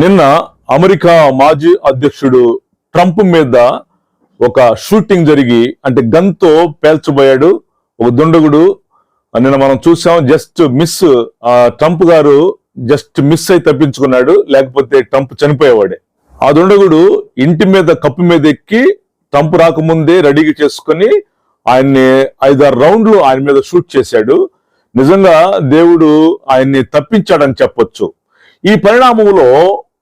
నిన్న అమెరికా మాజీ అధ్యక్షుడు ట్రంప్ మీద ఒక షూటింగ్ జరిగి అంటే గన్తో పేల్చబోయాడు ఒక దుండగుడు. నిన్న మనం చూసాం జస్ట్ మిస్ ఆ ట్రంప్ గారు జస్ట్ మిస్ అయి తప్పించుకున్నాడు లేకపోతే ట్రంప్ చనిపోయేవాడే. ఆ దుండగుడు ఇంటి మీద కప్పు మీద ఎక్కి ట్రంప్ రాకముందే రెడీగా చేసుకొని ఆయన్ని ఐదారు రౌండ్లు ఆయన మీద షూట్ చేశాడు. నిజంగా దేవుడు ఆయన్ని తప్పించాడని చెప్పొచ్చు. ఈ పరిణామంలో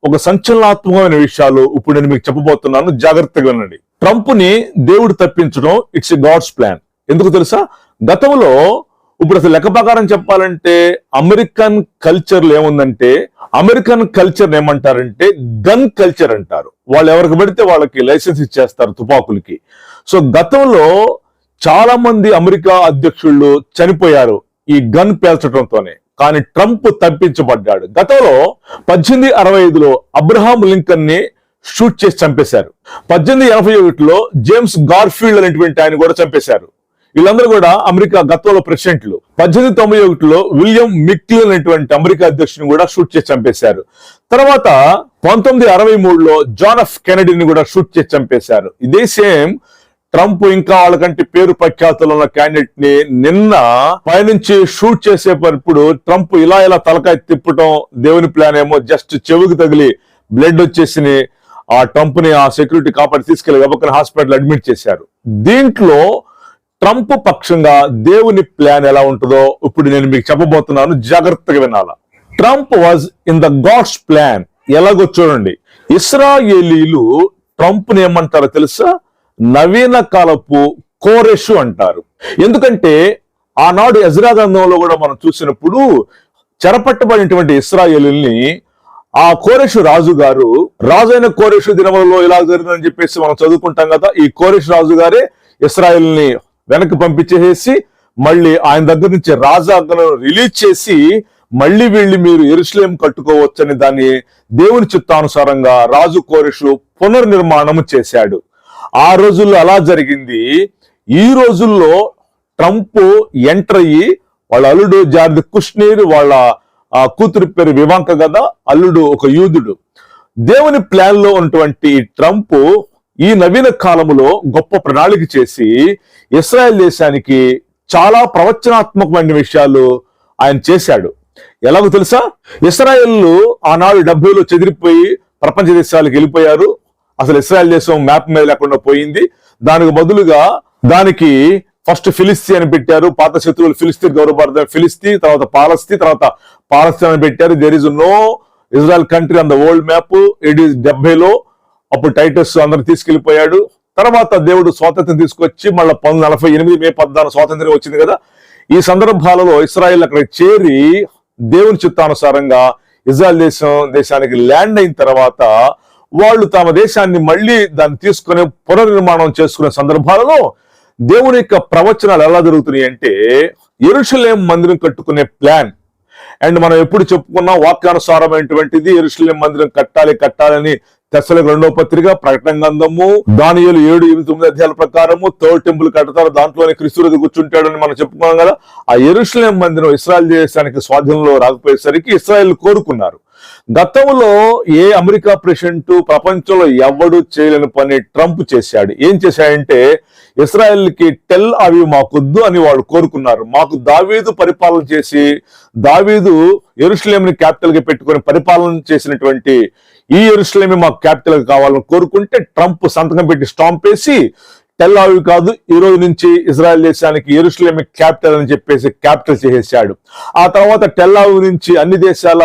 ఒక సంచలనాత్మకమైన విషయాలు ఇప్పుడు నేను మీకు చెప్పబోతున్నాను. జాగ్రత్తగా వినండి ట్రంప్ని దేవుడు తప్పించడం ఇట్స్ ఎ గాడ్స్ ప్లాన్. ఎందుకు తెలుసా? గతంలో ఇప్పుడు అసలు లెక్క ప్రకారం చెప్పాలంటే అమెరికన్ కల్చర్ ఏముందంటే అమెరికన్ కల్చర్ ఏమంటారంటే గన్ కల్చర్ అంటారు. వాళ్ళు ఎవరికి పెడితే వాళ్ళకి లైసెన్స్ ఇచ్చేస్తారు తుపాకులకి. సో గతంలో చాలా మంది అమెరికా అధ్యక్షుళ్ళు చనిపోయారు ఈ గన్ పేల్చడంతోనే. కానీ ట్రంప్ తప్పించబడ్డాడు. గతంలో పద్దెనిమిది అరవై ఐదులో అబ్రహాం లింకన్ని షూట్ చేసి చంపేశారు. పద్దెనిమిది ఎనభై ఒకటిలో జేమ్స్ గార్ఫీల్డ్ అనేటువంటి ఆయన కూడా చంపేశారు. వీళ్ళందరూ కూడా అమెరికా గతంలో ప్రెసిడెంట్లు. పద్దెనిమిది తొంభై ఒకటిలో విలియం మిక్టిల్ అనేటువంటి అమెరికా అధ్యక్షుని కూడా షూట్ చేసి చంపేశారు. తర్వాత పంతొమ్మిది అరవై మూడులో జాన్ ఆఫ్ కెనడీని కూడా షూట్ చేసి చంపేశారు. ఇదే సేమ్ ట్రంప్ ఇంకా వాళ్ళకంటే పేరు ప్రఖ్యాతులు ఉన్న క్యాండిడేట్ని నిన్న పైనుంచి షూట్ చేసేటప్పుడు ట్రంప్ ఇలా ఇలా తలకాయ తిప్పటం దేవుని ప్లాన్ ఏమో. జస్ట్ చెవుకి తగిలి బ్లడ్ వచ్చేసి ఆ ట్రంప్ని ఆ సెక్యూరిటీ కాపాడి తీసుకెళ్ళి గబక్కన హాస్పిటల్ అడ్మిట్ చేశారు. దీంట్లో ట్రంప్ పక్షంగా దేవుని ప్లాన్ ఎలా ఉంటుందో ఇప్పుడు నేను మీకు చెప్పబోతున్నాను. జాగ్రత్తగా వినాలా. Trump was in the God's plan ఎలాగో చూడండి. ఇస్రాయేలీలు ట్రంప్ని ఏమంటారో తెలుసా? నవీన కాలపు కోరెషు అంటారు. ఎందుకంటే ఆనాడు ఎజ్రా గ్రంథంలో కూడా మనం చూసినప్పుడు చెరపట్టబడినటువంటి ఇస్రాయేలుల్ని ఆ కోరేషు రాజు గారు రాజైన కోరేషు దినములలో ఇలా జరిగిందని చెప్పేసి మనం చదువుకుంటాం కదా ఈ కోరేషు రాజు గారే ఇస్రాయల్ని వెనక్కి పంపించేసి మళ్ళీ ఆయన దగ్గర నుంచి రాజాజ్ఞను రిలీజ్ చేసి మళ్ళీ వెళ్ళి మీరు ఎరుసలేం కట్టుకోవచ్చని దాన్ని దేవుని చిత్తానుసారంగా రాజు కోరేషు పునర్నిర్మాణము చేశాడు. ఆ రోజుల్లో అలా జరిగింది? ఈ రోజుల్లో ట్రంప్ ఎంటర్ అయ్యి వాళ్ళ అల్లుడు జార్ది కుష్నీర్ వాళ్ళ ఆ, పేరు వివాంక కదా అల్లుడు ఒక యూదుడు. దేవుని ప్లాన్లో ఉన్నటువంటి ట్రంప్ ఈ నవీన కాలంలో గొప్ప ప్రణాళిక చేసి ఇస్రాయెల్ దేశానికి చాలా ప్రవచనాత్మకమైన విషయాలు ఆయన చేశాడు. ఎలాగో తెలుసా? ఇస్రాయెల్ ఆనాడు డెబ్బైలో చెదిరిపోయి ప్రపంచ దేశాలకు వెళ్ళిపోయారు. అసలు ఇస్రాయల్ దేశం మ్యాప్ మీద లేకుండా పోయింది. దానికి బదులుగా దానికి ఫస్ట్ ఫిలిస్తీ అని పెట్టారు. పాత శత్రువులు ఫిలిస్తీ గౌరవపడతారు ఫిలిస్తీ తర్వాత పాలస్తీ తర్వాత పాలస్తీన్ అని పెట్టారు. There is no Israel country on the world map it is డెబ్బైలో. అప్పుడు టైటస్ అందరు తీసుకెళ్ళిపోయాడు తర్వాత దేవుడు స్వాతంత్రం తీసుకొచ్చి మళ్ళీ పంతొమ్మిది నలభై ఎనిమిది మే పద్నాలుగు స్వాతంత్రం వచ్చింది కదా. ఈ సందర్భాలలో ఇస్రాయల్ అక్కడ చేరి దేవుని చిత్తానుసారంగా ఇజ్రాయల్ దేశం దేశానికి ల్యాండ్ అయిన తర్వాత వాళ్ళు తమ దేశాన్ని మళ్ళీ దాన్ని తీసుకుని పునర్నిర్మాణం చేసుకునే సందర్భాలలో దేవుని యొక్క ప్రవచనాలు ఎలా జరుగుతున్నాయి అంటే ఎరుషలేం మందిరం కట్టుకునే ప్లాన్. అండ్ మనం ఎప్పుడు చెప్పుకున్నాం వాక్యానుసారమైనటువంటిది ఎరుషలేం మందిరం కట్టాలి కట్టాలని తెసలకు రెండవ పత్రిక ప్రకటన గంధము దానియేలు ఏడు ఎనిమిది తొమ్మిది అధ్యాయాల ప్రకారము థర్డ్ టెంపుల్ కడతారు దాంట్లోనే క్రిస్తుడు కూర్చుంటాడని మనం చెప్పుకున్నాం కదా. ఆ ఎరుషలేం మందిరం ఇస్రాయల్ దేశానికి స్వాధీనంలో రాకపోయేసరికి ఇస్రాయల్ కోరుకున్నారు. గతంలో ఏ అమెరికా ప్రెసిడెంట్ ప్రపంచంలో ఎవడు చేయలేని పని ట్రంప్ చేశాడు? ఏం చేశాడంటే ఇస్రాయెల్కి టెల్ అవి మాకొద్దు అని వాళ్ళు కోరుకున్నారు. మాకు దావీదు పరిపాలన చేసి దావీదు ఎరుసలేమిని క్యాపిటల్గా పెట్టుకొని పరిపాలన చేసినటువంటి ఈ ఎరుసలేమి మాకు క్యాపిటల్ కావాలని కోరుకుంటే ట్రంప్ సంతకం పెట్టి స్టాంప్ వేసి టెల్ అవి కాదు ఈ రోజు నుంచి ఇజ్రాయెల్ దేశానికి ఎరుసలేమి క్యాపిటల్ అని చెప్పేసి క్యాపిటల్ చేసేసాడు. ఆ తర్వాత టెల్ అవి నుంచి అన్ని దేశాల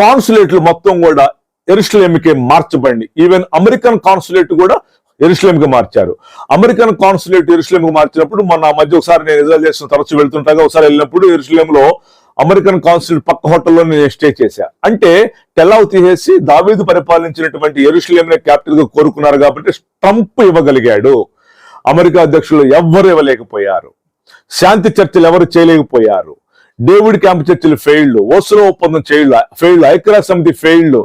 కాన్సులేట్లు మొత్తం కూడా ఎరుస్లేమికే మార్చబడింది ఈవెన్ అమెరికన్ కాన్సులేట్ కూడా ఎరుషలేంకి మార్చారు. అమెరికన్ కాన్సులేట్ ఎరుషలేంకి మార్చినప్పుడు మొన్న మధ్య ఒకసారి నేను ఇజ్రాయల్ చేసిన తరచు వెళ్తుంటాగా ఒకసారి వెళ్ళినప్పుడు ఎరుషలేంలో అమెరికన్ కాన్సులేట్ పక్క హోటల్లో నేను స్టే చేశా. అంటే టెల్లావు తీసేసి దావీదు పరిపాలించినటువంటి ఎరుషలేం క్యాపిటల్గా కోరుకున్నారు కాబట్టి ట్రంప్ ఇవ్వగలిగాడు. అమెరికా అధ్యక్షులు ఎవ్వరు ఇవ్వలేకపోయారు. శాంతి చర్చలు ఎవరు చేయలేకపోయారు. డేవిడ్ క్యాంప్ చర్చిలు ఫెయిల్డ్ ఓస్లో ఒప్పందం చేయల్ ఫెయిల్డ్ ఐక్యరాజ్య సమితి ఫెయిల్డ్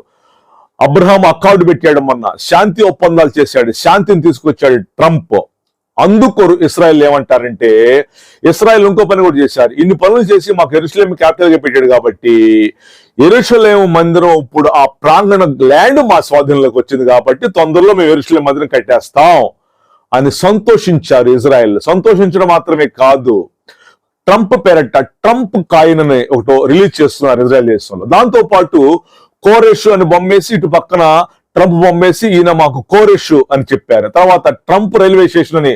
అబ్రహాం అకౌంట్ పెట్టాడు మొన్న. శాంతి ఒప్పందాలు చేశాడు. శాంతిని తీసుకొచ్చాడు ట్రంప్. అందుకొరు ఇస్రాయల్ ఏమంటారంటే ఇస్రాయల్ ఇంకో పని కూడా చేశారు. ఇన్ని పనులు చేసి మాకు ఎరుసలేం క్యాపిటల్గా పెట్టాడు కాబట్టి ఎరుసలేం మందిరం ఇప్పుడు ఆ ప్రాంగణ ల్యాండ్ మా స్వాధీనంలోకి వచ్చింది కాబట్టి తొందరలో మేము ఎరుసలేం మందిరం కట్టేస్తాం అని సంతోషించారు ఇజ్రాయెల్. సంతోషించడం మాత్రమే కాదు. ట్రంప్ పేరట ట్రంప్ కాయిన్ అని ఒకటో రిలీజ్ చేస్తున్నారు ఇజ్రాయెల్ దేశంలో దాంతో పాటు కోరేషు అని బొమ్మేసి ఇటు పక్కన ట్రంప్ బొమ్మేసి ఈయన మాకు కోరేషు అని చెప్పారు. తర్వాత ట్రంప్ రైల్వే స్టేషన్ అని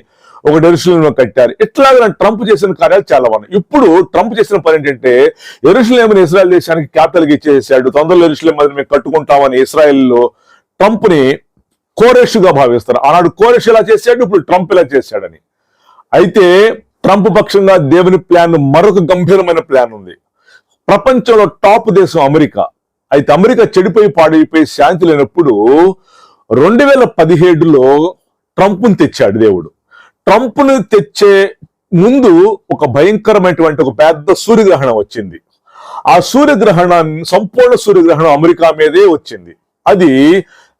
ఒక ఎరుసలేంలో కట్టారు. ఇట్లాగా ట్రంప్ చేసిన కార్యాలు చాలా ఉన్నాయి. ఇప్పుడు ట్రంప్ చేసిన పని ఏంటంటే ఎరుసలేమని ఇస్రాయల్ దేశానికి క్యాపిటల్ ఇచ్చేసాడు. తొందరలో ఎరుసలేం అది మేము కట్టుకుంటామని ఇస్రాయెల్ ట్రంప్ని భావిస్తారు ఆనాడు కోరెష్ ఇలా చేశాడు? ఇప్పుడు ట్రంప్ ఇలా చేశాడని. అయితే ట్రంప్ పక్షంగా దేవుని ప్లాన్ మరొక గంభీరమైన ప్లాన్ ఉంది. ప్రపంచంలో టాప్ దేశం అమెరికా. అయితే అమెరికా చెడిపోయి పాడైపోయి శాంతి లేనప్పుడు రెండు వేల పదిహేడులో ట్రంప్ను తెచ్చాడు దేవుడు. ట్రంప్ను తెచ్చే ముందు ఒక భయంకరమైనటువంటి ఒక పెద్ద సూర్యగ్రహణం వచ్చింది. ఆ సూర్యగ్రహణాన్ని సంపూర్ణ సూర్యగ్రహణం అమెరికా మీదే వచ్చింది. అది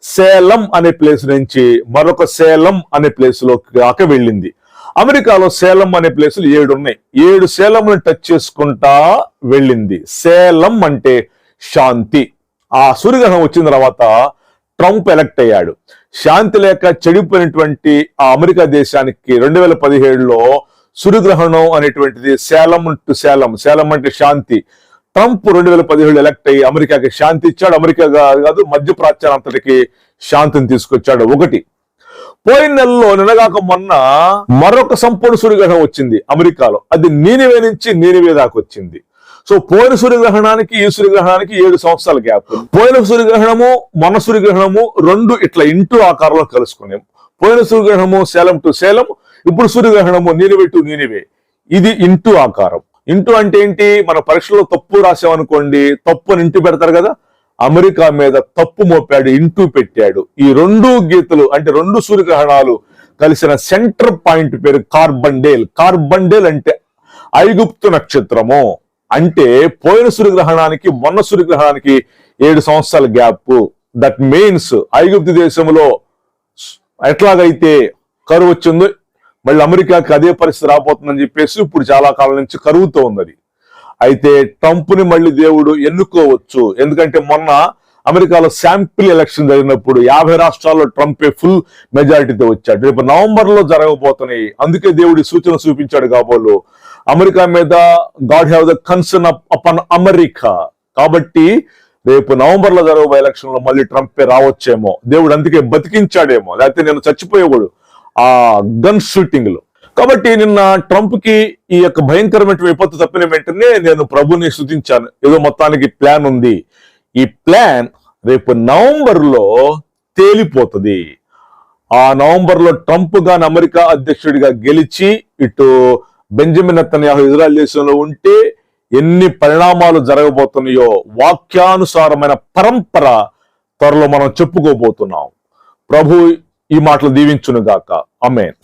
సేలం అనే ప్లేస్ నుంచి మరొక సేలం అనే ప్లేస్లోకి దాకా వెళ్ళింది. అమెరికాలో సేలం అనే ప్లేసులు ఏడు ఉన్నాయి ఏడు సేలంని టచ్ చేసుకుంటా వెళ్ళింది. సేలం అంటే శాంతి. ఆ సూర్యగ్రహణం వచ్చిన తర్వాత ట్రంప్ ఎలక్ట్ అయ్యాడు. శాంతి లేక చెడిపోయినటువంటి ఆ అమెరికా దేశానికి రెండు వేల పదిహేడులో సూర్యగ్రహణం అనేటువంటిది సేలం టు సేలం సేలం అంటే శాంతి. ట్రంప్ రెండు వేల పదిహేడు ఎలక్ట్ అయ్యి అమెరికాకి శాంతి ఇచ్చాడు. అమెరికా కాదు మధ్య ప్రాచ్యానంతటికి శాంతిని తీసుకొచ్చాడు. ఒకటి పోయిన నెలలో నినగాక మొన్న మరొక సంపూర్ణ సూర్యగ్రహణం వచ్చింది అమెరికాలో. అది నీనివే నుంచి నీనివే దాకా వచ్చింది. సో పోయిన సూర్యగ్రహణానికి ఈ సూర్యగ్రహణానికి ఏడు సంవత్సరాల గ్యాప్. పోయిన సూర్యగ్రహణము మొన్న సూర్యగ్రహణము రెండు ఇట్లా ఇంటూ ఆకారంలో కలుసుకున్నాం. పోయిన సూర్యగ్రహణము సేలం టు సేలం ఇప్పుడు సూర్యగ్రహణము నీనివే టు నీనివే ఇది ఇంటూ ఆకారం. ఇంటూ అంటే ఏంటి? మన పరీక్షలో తప్పు రాసామనుకోండి తప్పు అని ఇంటూ పెడతారు కదా అమెరికా మీద తప్పు మోపాడు ఇంటూ పెట్టాడు. ఈ రెండు గీతలు అంటే రెండు సూర్యగ్రహణాలు కలిసిన సెంటర్ పాయింట్ పేరు కార్బండేల్. కార్బండేల్ అంటే ఐగుప్తు నక్షత్రము. అంటే పోయిన సూర్యగ్రహణానికి మొన్న సూర్యగ్రహణానికి ఏడు సంవత్సరాల గ్యాప్. దట్ మీన్స్ ఐగుప్తు దేశంలో ఎట్లాగైతే కరువు వచ్చిందో మళ్ళీ అమెరికాకి అదే పరిస్థితి రాబోతుందని చెప్పేసి ఇప్పుడు చాలా కాలం నుంచి కరువుతో ఉంది అది అయితే ట్రంప్ని మళ్ళీ దేవుడు ఎన్నుకోవచ్చు. ఎందుకంటే మొన్న అమెరికాలో శాంపిల్ ఎలక్షన్ జరిగినప్పుడు యాభై రాష్ట్రాల్లో ట్రంపే ఫుల్ మెజారిటీతో వచ్చాడు. రేపు నవంబర్లో జరగబోతున్నాయి. అందుకే దేవుడి సూచన చూపించాడు కాబోలు. అమెరికా మీద God have the concern upon America. కాబట్టి రేపు నవంబర్లో జరగబోయే ఎలక్షన్లో మళ్ళీ ట్రంపే రావచ్చేమో. దేవుడు అందుకే బతికించాడేమో. లేకపోతే నేను చచ్చిపోయేవాడు. ఆ గన్ షూటింగ్లో కాబట్టి నిన్న ట్రంప్కి ఈ యొక్క భయంకరమైన విపత్తు తప్పిన వెంటనే నేను ప్రభుని స్థుతించాను. ఏదో మొత్తానికి ప్లాన్ ఉంది. ఈ ప్లాన్ రేపు నవంబర్లో తేలిపోతుంది. ఆ నవంబర్లో ట్రంప్ గాని అమెరికా అధ్యక్షుడిగా గెలిచి ఇటు బెంజమిన్ అత్తన్యాహు ఇజ్రాయల్ దేశంలో ఉంటే ఎన్ని పరిణామాలు జరగబోతున్నాయో వాక్యానుసారమైన పరంపర త్వరలో మనం చెప్పుకోబోతున్నాం. ప్రభు ఈ మాటలు దీవించును గాక అమేన్